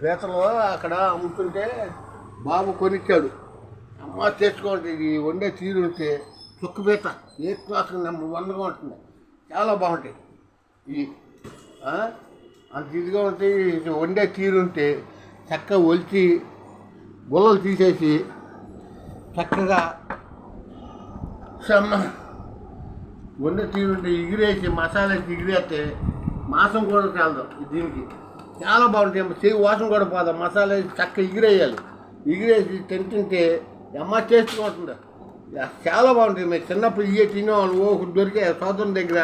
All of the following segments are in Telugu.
పీతలు అక్కడ అమ్ముతుంటే బాబు కొనిచ్చాడు. అమ్మ తెచ్చుకోండి ఇది వండే తీరు ఉంటే చుక్క పీత ఏ క్లాస్ నెంబర్ వన్గా ఉంటుంది. చాలా బాగుంటాయి. ఇది అంత ఇదిగా ఉంటే ఇది వండే తీరు ఉంటే చక్కగా ఒలిచి గుల్లలు తీసేసి చక్కగా సమ్మ వండే తీరుంటే ఎగిరేసి మసాలా ఎగిరేస్తే మాసం కూడా చాలదు దీనికి. చాలా బాగుంటాయి చెయ్యి వాసన కూడా పోదా మసాలా వేసి చక్కగా ఎగిరేయాలి. ఎగిరేసి తింటుంటే అమ్మ టేస్ట్గా ఉంటుంది. చాలా బాగుంటుంది మేము చిన్నప్పుడు ఇవే తినేవాళ్ళు. ఓ దొరికే సోదరుని దగ్గర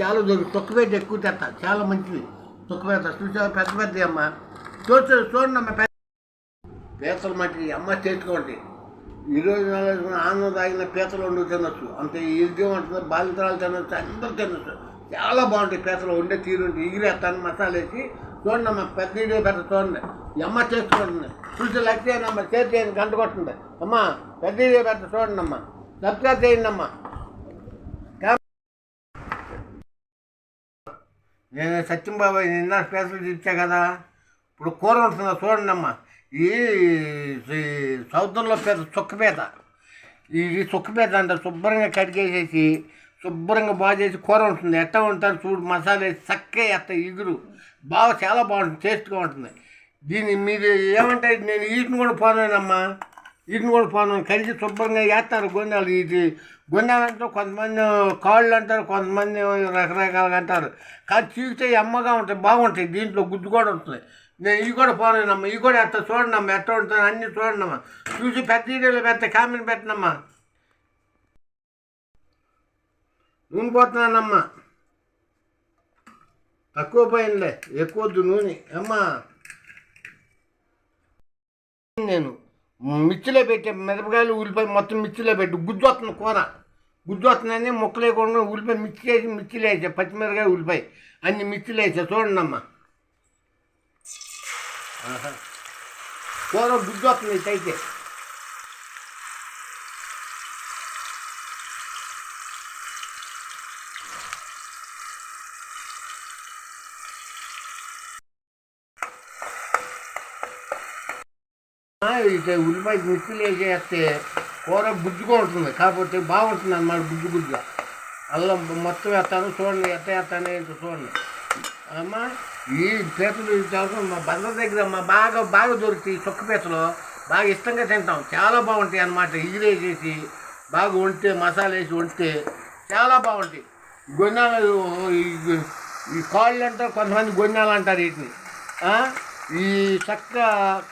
చాలా దొరికి తొక్కపేట ఎక్కువ తెస్తా చాలా మంచిది. తొక్కపేట చూసా పెద్ద పెద్ద అమ్మ. చూస్తే చూడండి అమ్మ పెద్ద పీతలు మట్టి అమ్మ చేసుకోండి ఈరోజు ఆనందం తాగిన పీతలు వండు తినొచ్చు. అంత ఇదిగా ఉంటుంది. బాలింతరాలు తినొచ్చు. అందరూ తినొచ్చు. చాలా బాగుంటాయి పీతలు ఉండే తీరు ఉంటుంది ఎగిరేస్తాను మసాలా వేసి చూడండి అమ్మ పెద్ద వీడియో పెద్ద చూడండి. అమ్మ చేసుకోండి చూసి లెక్క చేయండి అమ్మ చేతి చేయండి గంట కొట్టండి. అమ్మ పెద్ద వీడియో పెద్ద చూడండి అమ్మ. సబ్స్క్రైబ్ చేయండి అమ్మ. నేను సత్యం బాబాయ్ నిన్న స్పెషల్ ఇచ్చా కదా. ఇప్పుడు కూర ఉంటుందా చూడండి అమ్మా. ఈ ఈ సముద్రంలో పేద చుక్కపేత ఇది చుక్కపేత అంట శుభ్రంగా కడిగేసేసి శుభ్రంగా బాగా చేసి కూర ఉంటుంది. ఎట్ట ఉంటారు చూడు మసాలా వేసి చక్కగా ఎత్త ఇగురు. బాగా చాలా బాగుంటుంది టేస్ట్గా ఉంటుంది. దీన్ని మీరు ఏమంటే నేను వీటిని కూడా పోనానమ్మా. వీటిని కూడా పోను. కలిసి శుభ్రంగా వేస్తారు గొండాలు. ఇది గొండాలంటే కొంతమంది కాళ్ళు అంటారు కొంతమంది రకరకాలుగా అంటారు. కానీ చీకితే ఎమ్మగా ఉంటాయి బాగుంటాయి. దీంట్లో గుడ్డు కూడా ఉంటుంది. నేను ఇవి కూడా పోలేనమ్మా ఇవి కూడా ఎట్ట చూడండి అమ్మా ఎట్ట ఉంటుంది అన్నీ చూడండి అమ్మా చూసి పెద్ద వీడియోలో పెద్ద కామెంట్ పెట్టనమ్మా. నూనె పోతున్నానమ్మా తక్కువ పోయిందిలే ఎక్కువద్దు నూనె. అమ్మా. నేను మిర్చిలో పెట్టే మిరపకాయలు ఉల్లిపాయ మొత్తం మిర్చిలో పెట్టి. గుజ్జు వస్తుంది కూర. గుజ్జు వస్తుందని ముక్కలు వేయకుండా ఉల్లిపాయ మిర్చి వేసి మిర్చిలు వేసా. పచ్చిమిరకాయ ఉల్లిపాయ అన్ని మిర్చిలు వేసా. చూడండి అమ్మా కూర గుజ్జు వస్తుంది ఇటైతే ఉల్లిపాయ మిర్చిలు వేసేస్తే కూర గుజ్జుగా ఉంటుంది కాకపోతే బాగుంటుంది అన్నమాట గుజ్జు గుజ్జుగా అల్లం మొత్తం వేస్తాను చూడండి ఎట్ట వేస్తాను ఏంటో చూడండి. అమ్మా ఈ పీతలు చదువు మా బందర్ దగ్గర మా బాగా బాగా దొరుకుతాయి చొక్క పీతలు బాగా ఇష్టంగా తింటాం. చాలా బాగుంటాయి అన్నమాట ఇగిరేసేసి బాగా వండితే మసాలా వేసి వండితే చాలా బాగుంటాయి. గొన్నాలు ఈ కాళ్ళు అంటారు కొంతమంది గొన్నాలు అంటారు వీటిని. ఈ చక్క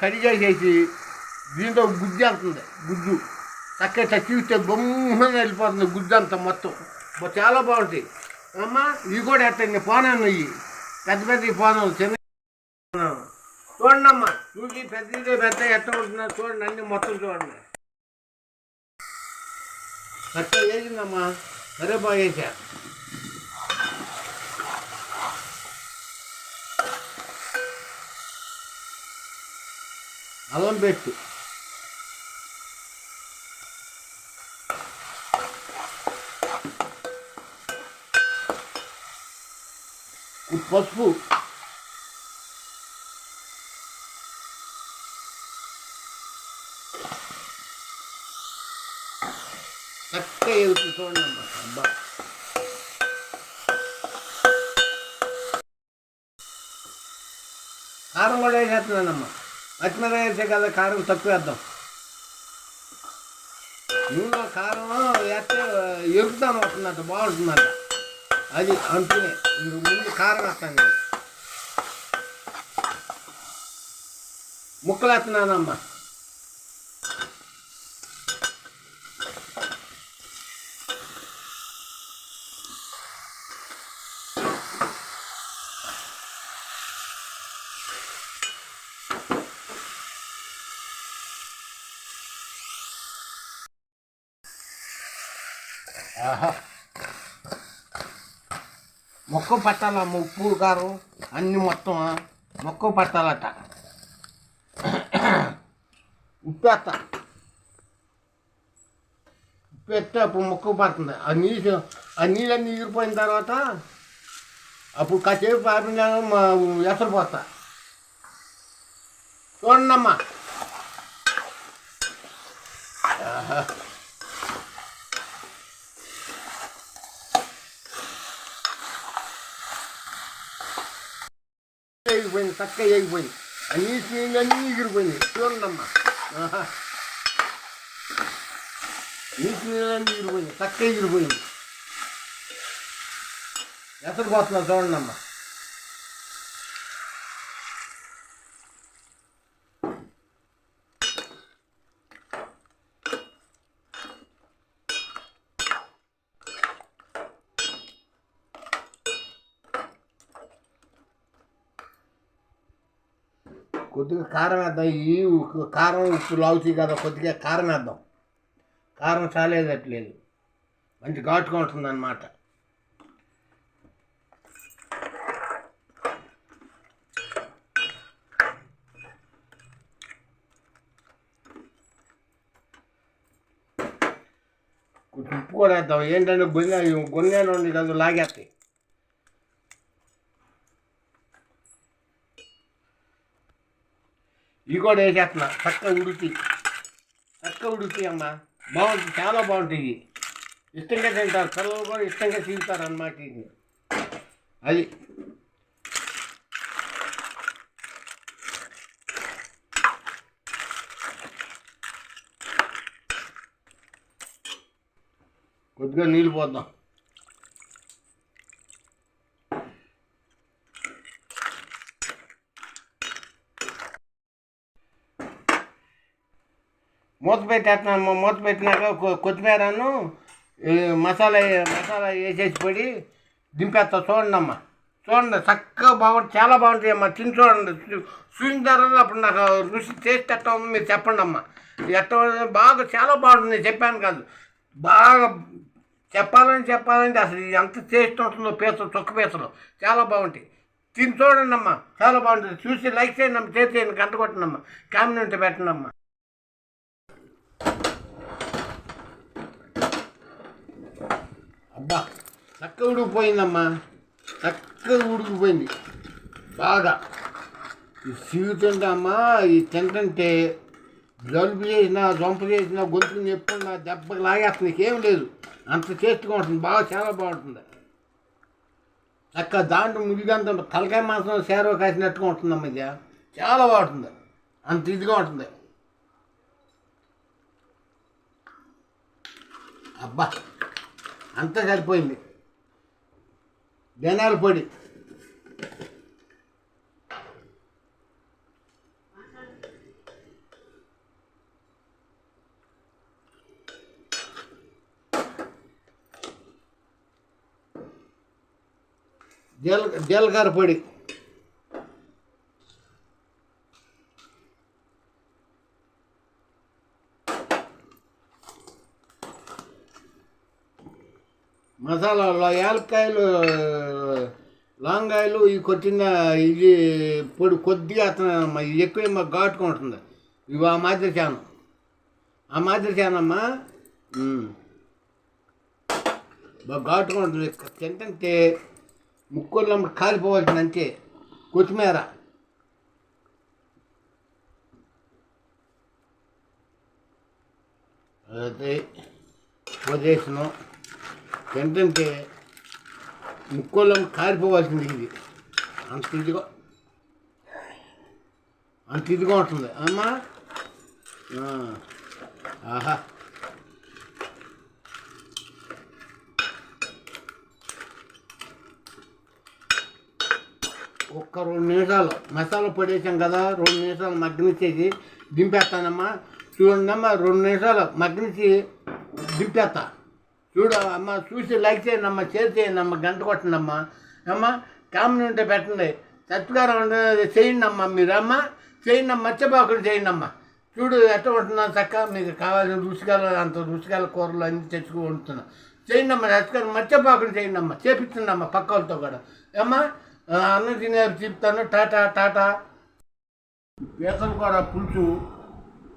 ఖరీజేసేసి దీంతో గుజ్జు వెళ్తుంది గుజ్జు. చక్కగా చచ్చిస్తే బొమ్మన వెళ్ళిపోతుంది గుజ్జు అంతా మొత్తం. చాలా బాగుంటాయి. అమ్మా ఇవి కూడా ఎట్టండి పోనాను ఇవి పెద్ద పెద్ద పోనాలు చిన్న చూడండి అమ్మా చూసి పెద్ద పెద్ద ఎట్ట ఉంటున్నారు చూడండి అన్ని మొత్తం చూడండి. కట్ట వేసిందమ్మా. సరే బాగా వేసా అల్లం పెట్టు ఈ పసుపు చక్కగా ఎగుతుంది చూడండి అమ్మా అబ్బా కారం కూడా వేసేస్తున్నానమ్మా పచ్చిమిరపకాయ వేసే కదా కారం తక్కువ వేద్దాం. నూనె కారం వేస్తే ఎరుగుతాను వస్తుందంట బాగుంటుందంట. అది అంటూనే మీరు ముందు కారం వేస్తాను నేను. ముక్కలు వేస్తున్నానమ్మా మొక్క పట్టాల ఉప్పు కారం అన్ని మొత్తం మొక్క పట్టాలట. ఉప్పేస్తా ఉప్పేస్తే అప్పుడు మొక్క పడుతుంది. ఆ నీళ్ళు ఆ నీళ్ళన్నీ ఎగిరిపోయిన తర్వాత అప్పుడు కాసేపు మా ఎసరు పోతా. చూడండమ్మా. ఎగిరిపోయింది చక్క ఎగిరిపోయింది అన్ని నీళ్ళు అన్నీ ఎగిరిపోయింది చూడండమ్మా ఆహా. నీటి నీళ్ళన్నీ ఎగిరిపోయింది చక్క ఎగిరిపోయింది ఎత్తకు పోతున్నా చూడండమ్మా కొద్దిగా కారం వేద్దాం. ఈ కారం ఉప్పు లావుతాయి కదా కొద్దిగా కారం వేద్దాం. కారం చాలేదట్లేదు. మంచి ఘాటుగా ఉంటుంది అన్నమాట ఉప్పు కూడా వేద్దాం. ఏంటంటే గొంగ గొంగలు ఉంది కదా లాగేస్తాయి. ఇవి కూడా వేసేస్తున్నా చక్క ఉడికి చక్క ఉడికి అమ్మా. బాగుంటుంది చాలా బాగుంటుంది ఇష్టంగా తింటారు. పిల్లలు కూడా ఇష్టంగా తింటారు అన్నమాట ఇది. అది. కొద్దిగా నీళ్ళు పోద్దాం. మూత పెట్టేస్తున్నాను మూత పెట్టినాక కొత్తిమీరను మసాలా మసాలా వేసేసి పొడి దింపేస్తా. చూడండి అమ్మా చూడండి చక్కగా బాగుంటుంది చాలా బాగుంటుంది అమ్మా తిని చూడండి. చూసిన తర్వాత అప్పుడు నాకు రుచి టేస్ట్ ఎట్లా ఉందో మీరు చెప్పండి అమ్మా ఎట్లా బాగా చాలా బాగుంటుంది నేను చెప్పాను కాదు. బాగా చెప్పాలని చెప్పాలంటే అసలు ఎంత టేస్ట్ ఉంటుందో పీసలు చొక్క పీసలు చాలా బాగుంటాయి. తిని చూడండి అమ్మా చాలా బాగుంటుంది. చూసి లైక్ చేయండి అమ్మ చేసి చేయండి గంట కొట్టండి అమ్మా కామెంట్ పెట్టండి అమ్మా అబ్బా చక్కగా ఉడికిపోయిందమ్మా. చక్కగా ఉడికిపోయింది. బాగా. ఈ సీగుతుంటే అమ్మా ఇది తింటుంటే జలుబు చేసినా జంపు చేసినా గొంతు చెప్పుకున్నా దెబ్బకి లాగేస్తుంది. ఏం లేదు. అంత టేస్ట్గా ఉంటుంది. బాగా చాలా బాగుంటుంది. చక్క దాంట్లో ముడిగంత తలకాయ మాంసం సేరవ కాసినట్టుగా ఉంటుందమ్మా ఇది. చాలా బాగుంటుంది. అంత ఇదిగా ఉంటుంది. అబ్బా అంతా కలిపోయింది జనాల పొడి. జీల జీలకర్ర పొడి. మసాలాలో యాలక్కాయలు లాంగాయలు ఇవి కొట్టిన ఇది పొడి కొద్దిగా అతను ఎక్కువే ఎక్కువ మాకు ఘాటుగా ఉంటుంది? ఇవి ఆ మాదిరి చాను. ఆ మాదిరి చానమ్మా బాగా ఘాటుగా ఉంటుంది. తింటే ముక్కుల్లో కాలిపోవాల్సింది అంతే. కొత్తిమీర. అదే వదిలేసినాం. ఏంటంటే ముక్కోళ్ళం కారిపోవాల్సింది ఇది. అంత ఇదిగా అంత ఇదిగా ఉంటుంది. అమ్మా! ఆహా! ఒక్క రెండు నిమిషాలు. మసాలా పడేసాం కదా రెండు నిమిషాలు మగ్గనిచ్చేసి దింపేస్తానమ్మా. చూడండి అమ్మా రెండు నిమిషాలు మగ్గనిచ్చి దింపేస్తా. చూడు అమ్మ చూసి లైక్ చేయండి అమ్మ షేర్ చేయండి అమ్మ గంట కొట్టండి అమ్మ. అమ్మ కామెడీ ఉంటే పెట్టండి. సత్కారం ఉంటే చేయండి అమ్మ మీరు అమ్మ చేయండి అమ్మ మర్చిపోకుండా చేయండి అమ్మ. చూడు ఎట్లా ఉంటున్నాను చక్క మీకు కావాల్సిన రుచిగల అంత రుచికాల కూరలు అన్ని తెచ్చుకు వండుతున్నా. చేయండి అమ్మ సత్కారం మర్చిపోకుండా చేయండి అమ్మ చేపించండి అమ్మ పక్క వాళ్ళతో కూడా. అమ్మ ఆ, తినే చెప్తాను టాటా టాటా. పీతలు కూడా పులుసు.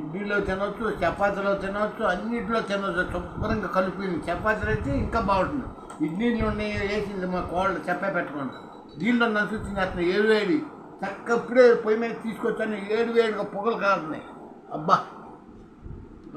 ఇడ్లీలో తినొచ్చు చపాతీలో తినొచ్చు అన్నిటిలో తినొచ్చు. శుభ్రంగా కలిపి చపాతీలు అయితే ఇంకా బాగుంటుంది. ఇడ్లీలో వేసింది మా కోళ్ళు చెప్పే పెట్టుకోండి దీనిలో నన్ను అతను ఏడు వేడి చక్క ఇప్పుడే పొయ్యి మీద తీసుకొచ్చాను ఏడు వేడిగా పొగలు కారుతున్నాయి. అబ్బా.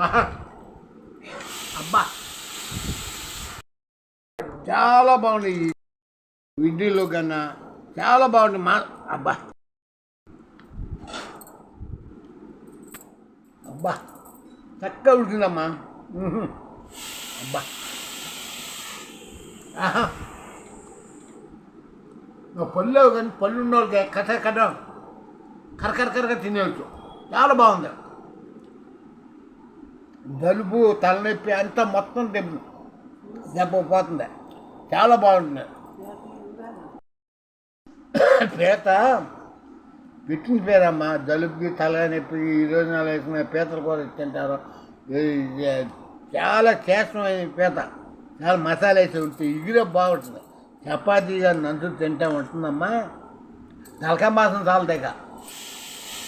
ఆహా. అబ్బా. చాలా బాగున్నాయి ఇడ్లీలో కన్నా చాలా బాగుంది మా అబ్బా. అబ్బా చక్కగా ఉంటుందమ్మా. అబ్బా. ఆహా. పళ్ళు కానీ పళ్ళు ఉన్న వాళ్ళకి కథ. కథ కరకర కరకర తినేయచ్చు. చాలా బాగుంది. జలుబు తలనొప్పి అంతా మొత్తం దెబ్బ దెబ్బ పోతుంది. చాలా బాగుంటుంది పీత పెట్టిన పేరమ్మా జలుబుకి తలనొప్పి ఈ రోజు నాలుగు పీతలు కూడా తింటారు. చాలా చేష్టమైన పీత. చాలా మసాలా వేసి ఉంటే ఇగిరే బాగుంటుంది. చపాతీ కానీ నంచు తింటా ఉంటుందమ్మా. తలక మాసం చాలదు ఇక.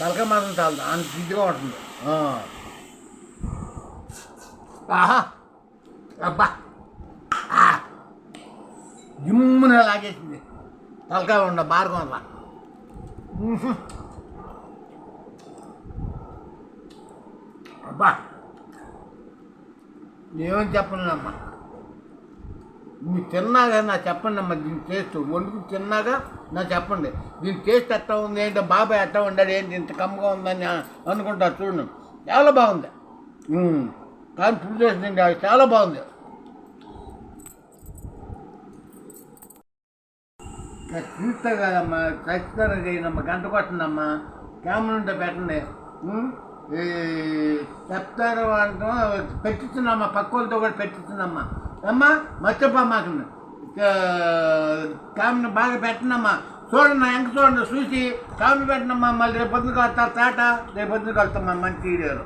తలక మాసం చాలదు. అంత ఇదిగా ఉంటుంది. ఆహా! అబ్బా! జిమ్మున లాగేసింది. తలకాయ ఉండ బార్గం వల్ల అబ్బా! ఏమని చెప్పనులమ్మా మీరు తిన్నాగా నా చెప్పండి అమ్మా దీని టేస్ట్ వండుకు తిన్నాగా నా చెప్పండి. దీని టేస్ట్ ఎట్లా ఉంది? ఏంటో? బాబాయ్ ఎట్లా ఉండాడు? ఏంటి? ఇంత కమ్మగా ఉందని అనుకుంటారు చూడండి చాలా బాగుంది. కానీ ఫుడ్ అది చాలా బాగుంది. చూస్తా కదమ్మా ఖచ్చితంగా చేయనమ్మా గంట కొట్టండమ్మా కెమెరా ఉంటే పెట్టండి. చెప్తారు అంటే పెట్టించున్నామ్మా పక్క వాళ్ళతో కూడా పెట్టించున్నామ్మా అమ్మా మర్చిపో మాకు. కామెను బాగా పెట్టనమ్మా. చూడండి ఎంక చూడండి చూసి కామెను పెట్టనమ్మా. మళ్ళీ రేపు పొద్దున కడతా తాట రేపు పొద్దున కలుస్తామ్మా మంచి వీడియోలో.